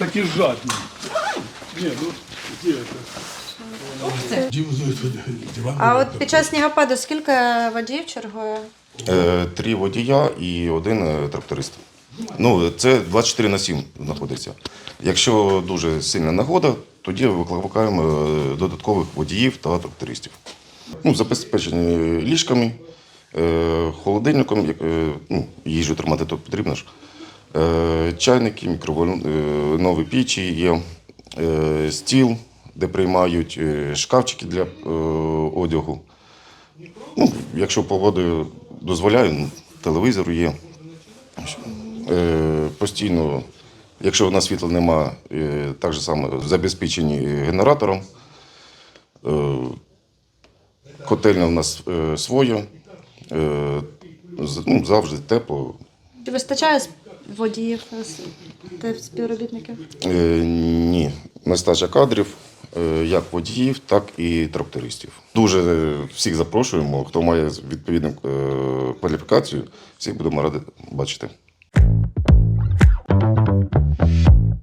такі жадні. Ні, ну де це? А от під час снігопаду скільки водіїв чергує? Е, Три водія і один е, тракторист. Ну, це 24 на 7 знаходиться. Якщо дуже сильна нагода, тоді викликаємо е, додаткових водіїв та трактористів. Ну, забезпечені ліжками, е, холодильником, е, ну, їжу тримати то потрібно ж. Е, Чайники, мікроволнові пічі є, е, стіл, де приймають е, шкафчики для е, одягу. Ну, якщо погода дозволяє, ну, телевізор є. Е, постійно, якщо в нас світла нема, е, так само забезпечені генератором. Е, котельня в нас е, своя. Е, ну, завжди тепло. Чи вистачає водіїв с- та співробітників? Е, ні, нестача кадрів, е, як водіїв, так і трактористів. Дуже всіх запрошуємо, хто має відповідну е, кваліфікацію, всіх будемо раді бачити.